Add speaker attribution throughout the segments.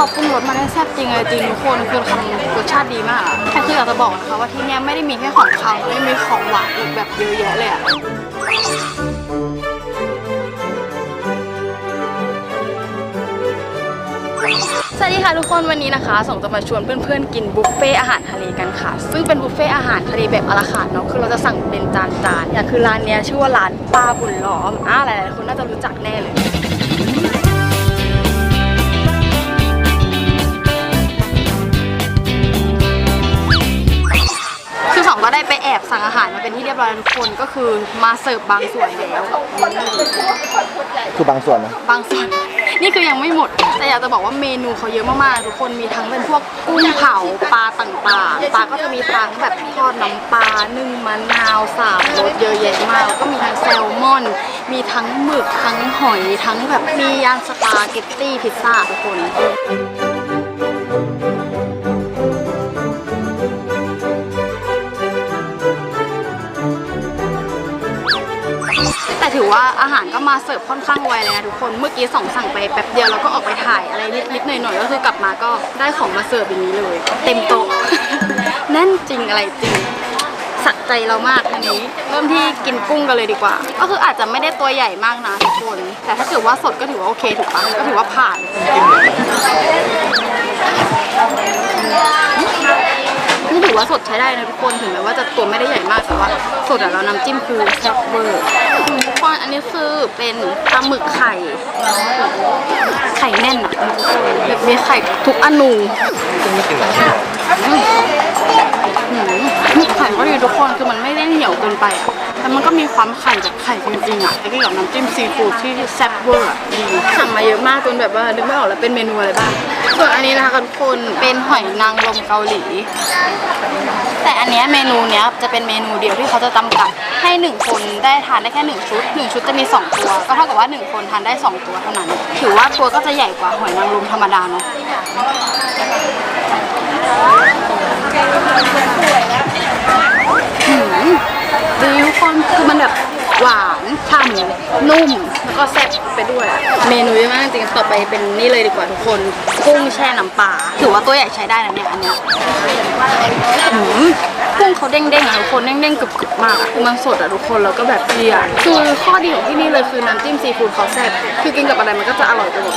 Speaker 1: เขาปรุงรสมาได้แซ่บจริงเลยจริงทุกคนคือทำรสชาติดีมากแต่คืออยากจะบอกนะคะว่าที่เนี่ยไม่ได้มีแค่ของคาวไม่มีของหวานอีกแบบเยอะแยะเลยอะสวัสดีค่ะทุกคนวันนี้นะคะส่งจะมาชวนเพื่อนๆกินบุฟเฟ่อาหารทะเลกันค่ะ ซึ่งเป็นบุฟเฟ่อาหารทะเลแบบอลาคาร์ทเนาะคือเราจะสั่งเป็นจานๆอย่างคือร้านเนี้ยชื่อว่าร้านปลาบุญล้อมอ่าหลายๆคนน่าจะรู้จักแน่เลย รมาเป็นที่เรียบร้อยแล้วทุกคนก็คือมาเสิร์ฟบางส่วนแล้ว
Speaker 2: คือบางส่วนนะ
Speaker 1: บางส่วน นี่คือยังไม่หมด แต่อยากจะบอกว่าเมนูเขาเยอะมากๆทุกคนมีทั้งเป็นพวกกุ้งเผาปลาต่างๆปลาก็จะมีทั้งแบบทอดน้ำปลานึ่งมะนาวสามรสเยอะแยะมากแล้วก็มีทั้งแซลมอน มีทั้งหมึกทั้งหอยทั้งแบบมียางสปาเกตตี้พิซซ่าทุกคน ถือว่าอาหารก็มาเสิร์ฟค่อนข้างไวเลยนะทุกคนเมื่อกี้สองสั่งไปแป๊บเดียวแล้วก็ออกไปถ่ายอะไรนิดๆหน่อยๆก็คือกลับมาก็ได้ของมาเสิร์ฟอย่างนี้เลย เต็มโต๊ะแน่นจริงอะไรจริงสักใจเรามากอันนี้ เริ่มที่กินกุ้งกันเลยดีกว่า ก็คืออาจจะไม่ได้ตัวใหญ่มากนะทุกคน แต่ถ้าเกิดว่าสดก็ถือว่าโอเคถูกปะก็ถือว่าผ่าน นี่ถือว่าสดใช้ได้นะทุกคนถึงแม้ว่าจะตัวไม่ได้ใหญ่มากแต่ว่าสดอะแล้วน้ำจิ้มคือแซ่บเวอร์ทุกคนอันนี้คือเป็นปลาหมึกไข่ ไข่แน่นอะแบบมีไข่ทุกอนูอืมหมึกไข่ก็ดีทุกคนคือมันไม่ได้เหนียวเกินไปอะแต่มันก็มีความไข่แบบไข่จริงๆอะแล้วก็กับน้ำจิ้มซีฟู้ดที่แซ่บเวอร์อะดีสั่งมาเยอะมากจนแบบว่านึกไม่ออกแล้วเป็นเมนูอะไรบ้าง ส่วนอันนี้นะคะทุกคนเป็นหอยนางรมเกาหลี แต่อันเนี้ยเมนูเนี้ยจะเป็นเมนูเดียวที่เขาจะจำกัดให้หนึ่งคนได้ทานได้แค่หนึ่งชุดหนึ่งชุดจะมีสองตัว ก็เท่ากับว่าหนึ่งคนทานได้สองตัวเท่านั้น ถือว่าตัวก็จะใหญ่กว่าหอยนางรมธรรมดาเนาะหืมดีทุกคนคือมันแบบหวานฉ่ำนุ่ม ก็แซ่บไปด้วย เมนูเยอะมากจริงๆต่อไปเป็นนี่เลยดีกว่าทุกคนกุ้งแช่น้ำปลาถือว่าตัวใหญ่ใช้ได้นะเนี่ยอันเนี้ยหืมกุ้งเขาเด้งๆอะทุกคนเด้งๆกรึบๆมากอะคือมันสดอะทุกคนแล้วก็แบบดีอะคือข้อดีของที่นี่เลยคือน้ำจิ้มซีฟู้ดเขาแซ่บคือกินกับอะไรมันก็จะอร่อยไปหมด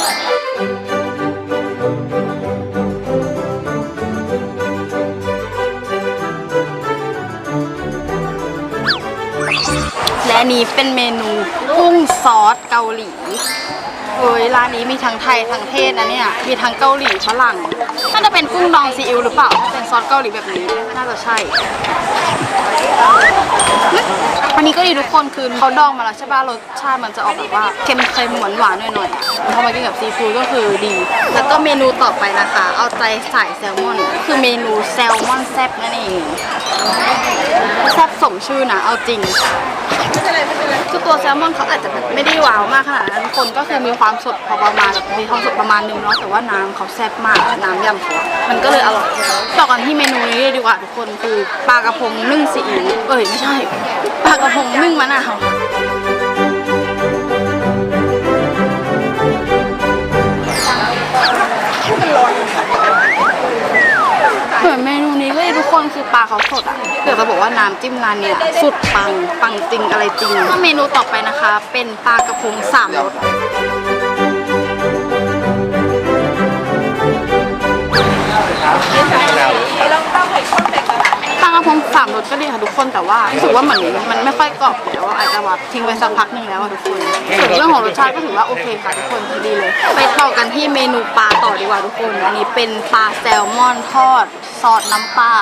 Speaker 1: อันนี้เป็นเมนูกุ้งซอสเกาหลีเฮ้ยร้านนี้มีทั้งไทยทั้งเทศนะเนี่ย มีทั้งเกาหลีฝรั่งน่าจะเป็นกุ้งดองซีอิ๊วหรือเปล่า ซอสเกาหลีแบบนี้น่าจะใช่ อันนี้ก็ดีทุกคนคือเขาดองมาแล้วใช่ป่ะรสชาติมันจะออกแบบว่าเค็มๆหวานหวานหน่อยๆอะพอมากินกับซีฟู้ดก็คือดี แล้วก็เมนูต่อไปนะคะ เอาใจสายแซลมอนคือเมนูแซลมอนแซ่บนั่นเองแซ่บสมชื่อนะเอาจริงคือตัวแซลมอนเขาอาจจะไม่ได้วาวมากขนาดนั้นคนก็คือมีความสดพอประมาณแบบมีความสดประมาณนึงเนาะแต่ว่าน้ำเขาแซ่บมากน้ำยำเขามันก็เลยอร่อยต่อกันที่เมนูนี้เลยดีกว่าทุกคนคือปลากระพงนึ่งซีอิ๊วเอ้ยไม่ใช่ปลากระพงนึ่งมะนาวส่วนเมนูนี้เลยทุกคนคือปลาเขาสดอะเดี๋ยวจะบอกว่าน้ำจิ้มร้านเนี่ยสุดปังปังจริงอะไรจริงก็เมนูต่อไปนะคะ เป็นปลากระพงสามรส สก็ดีค่ะทุกคนแต่ว่ารู้สึกว่าเหมือนมันไม่ค่อยกรอบแล้วอาจจะแบบทิ้งไปสักพักหนึ่งแล้วอะทุกคนส่วนเรื่องของรสชาติก็ถือว่าโอเคค่ะทุกคนดีเลย ไปต่อกันที่เมนูปลาต่อดีกว่าทุกคนอันนี้เป็นปลาแซลมอนทอดซอสน้ำปลา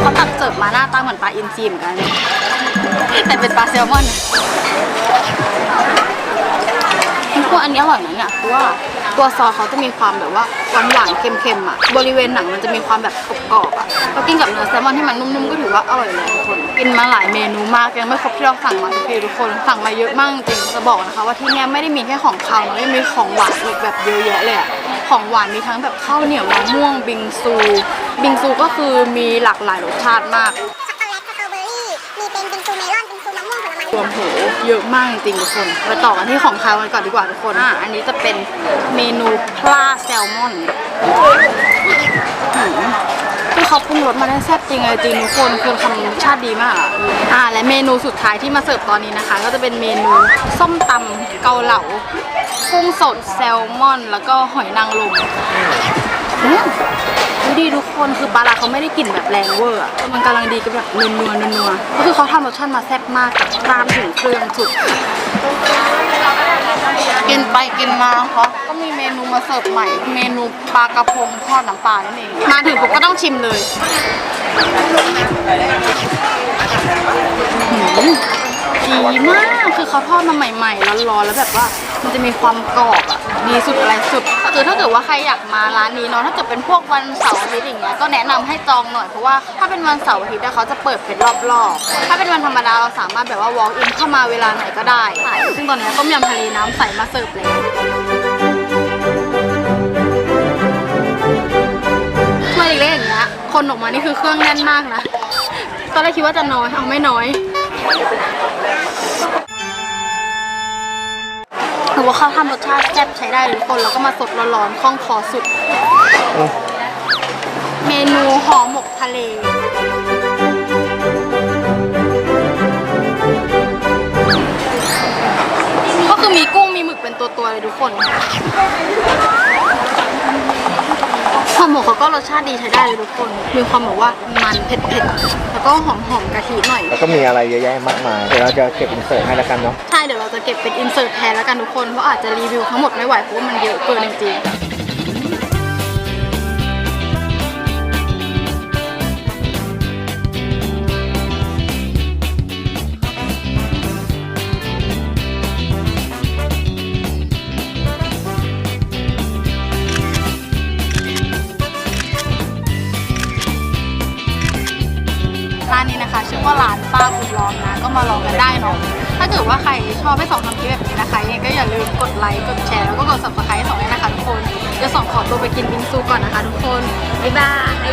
Speaker 1: เขาตักเสิร์ฟมาหน้าตาเหมือนปลาอินทรีเหมือนกัน แต่เป็นปลาแซลมอนทุกคนอันนี้อร่อยนะเนี่ยเพราะว่า ตัวซอสเขาจะมีความแบบว่าหวานหวานเค็มๆอะ บริเวณหนังมันจะมีความแบบกรอบๆอะแล้วกินกับเนื้อแซลมอนที่มันนุ่มๆก็ถือว่าอร่อยเลยทุกคน กินมาหลายเมนูมากยังไม่ครบที่เราสั่งมาทุกทีทุกคน สั่งมาเยอะมากจริงจะบอกนะคะว่าที่เนี่ยไม่ได้มีแค่ของคาวนะยังมีของหวานอีกแบบเยอะแยะเลยอะของหวานมีทั้งแบบข้าวเหนียวมะม่วงบิงซู บิงซูก็คือมีหลากหลายรสชาติมาก
Speaker 3: มีเป็นบิงซูเมลอนบิงซูมะม่วงผลไม้
Speaker 1: รวมโหเยอะมากจริงๆทุกคนไปต่อกันที่ของคาวกันก่อนดีกว่าทุกคนอะอันนี้จะเป็นเมนูพลาแซลมอนหืมคือเขาปรุงรสมาได้แซ่บจริงเลยจริงทุกคนคือทำรสชาติดีมากอะอ่าและเมนูสุดท้ายที่มาเสิร์ฟตอนนี้นะคะ ก็จะเป็นเมนูส้มตำเกาเหลากุ้งสดแซลมอน แล้วก็หอยนางรมอืม ดูดีทุกคนคือปลาร้าเขาไม่ได้กลิ่นแบบแรงเวอร์อะมันกำลังดีกับแบบนัวนัวนัวนัวๆก็คือเขาทำรสชาติมาแซ่บมากกับตามถึงเครื่องสุด กินไปกินมาเขาก็มีเมนูมาเสิร์ฟใหม่ เมนูปลากระพงทอดน้ำปลานั่นเอง มาถึงปุ๊บก็ต้องชิมเลยหืม ดีมาก คือเขาทอดมาใหม่ๆ ร้อนๆ แล้วแบบว่า มันจะมีความกรอบอะ ดีสุดอะไรสุด คือถ้าเกิดว่าใครอยากมาร้านนี้เนาะ ถ้าเกิดเป็นพวกวันเสาร์อาทิตย์อย่างเงี้ย ก็แนะนำให้จองหน่อย เพราะว่าถ้าเป็นวันเสาร์อาทิตย์อะเขาจะเปิดเป็นรอบๆ ถ้าเป็นวันธรรมดาเราสามารถแบบว่า walk in เข้ามาเวลาไหนก็ได้ ซึ่งตอนนี้ต้มยำทะเลน้ำใสมาเสิร์ฟแล้วมาอีกแล้วอย่างเงี้ย คนออกมานี่คือเครื่องแน่นมากนะ ตอนแรกคิดว่าจะน้อย เอาไม่น้อย ถือว่าเขาทำรสชาติแซ่บใช้ได้เลยทุกคนแล้วก็มาสดร้อนๆคล่องคอสุด
Speaker 2: อืม
Speaker 1: เมนูห่อหมกทะเล ก็คือมีกุ้งมีหมึกเป็นตัวๆเลยทุกคน ห่อหมกเขาก็รสชาติดีใช้ได้เลยทุกคน มีความแบบว่ามันเผ็ดๆ แล้วก็หอมๆกะทิหน่อย
Speaker 2: แล้วก็มีอะไรเยอะแยะมากมาย เดี๋ยวเราจะเก็บอินเสิร์ตให้แล้วกันเนาะ
Speaker 1: ใช่ เดี๋ยวเราจะเก็บเป็นอินเสิร์ตแทนแล้วกันทุกคน เพราะอาจจะรีวิวทั้งหมดไม่ไหวเพราะว่ามันเยอะเกินจริงๆ ป้าคุณล้อมนะ ก็มาลองกันได้เนาะถ้าเกิดว่าใครชอบให้สองทำคลิปแบบนี้นะคะยังไงก็อย่าลืมกดไลค์กดแชร์แล้วก็กด subscribe ให้สองด้วยนะคะทุกคนเดี๋ยวสองขอตัวไปกินบิงซูก่อนนะคะทุกคนบ๊ายบาย